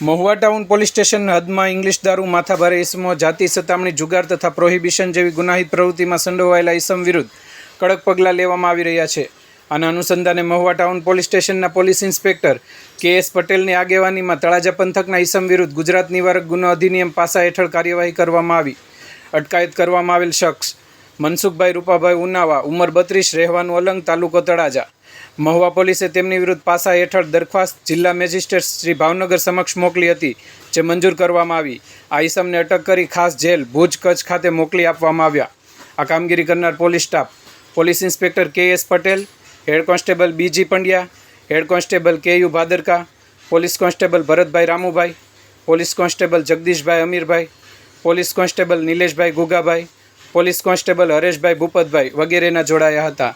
Mahuva town police station હદમાં English દારૂ માથાભારે ઇસમો, જાતિ સતામણી, જુગાર તથા પ્રોહિબિશન જેવી ગુનાહિત પ્રવૃત્તિમાં સંડોવાયેલા ઇસમ વિરુદ્ધ કડક પગલાં લેવામાં આવી રહ્યા છે. આના અનુસંધાને મહુવા ટાઉન પોલીસ સ્ટેશનના પોલીસ ઇન્સ્પેક્ટર કે એસ પટેલની આગેવાનીમાં તળાજા પંથકના ઇસમ વિરુદ્ધ ગુજરાત નિવારક ગુનો અધિનિયમ પાસા હેઠળ કાર્યવાહી કરવામાં આવી. અટકાયત કરવામાં આવેલ શખ્સ મનસુખભાઈ, રૂપાભાઈ ઉનાવા, ઉંમર બત્રીસ, રહેવાનું અલંગ તાલુકો તળાજા. મહુવા પોલીસે તેમની વિરુદ્ધ પાસા હેઠળ દરખાસ્ત જિલ્લા મેજિસ્ટ્રેટ શ્રી ભાવનગર સમક્ષ મોકલી હતી, જે મંજૂર કરવામાં આવી. આ ઈસમને અટક કરી ખાસ જેલ, ભુજ કચ્છ ખાતે મોકલી આપવામાં આવ્યા. આ કામગીરી કરનાર police staff, police inspector K S Patel, head constable B G Pandya, head constable K U Bhadarka, police constable Bharatbhai Ramubhai, police constable Jagdishbhai Amirbhai, police constable Nileshbhai Gugabhai police constable Hareshbhai Bhupatbhai વગેરેના જોડાયા હતા.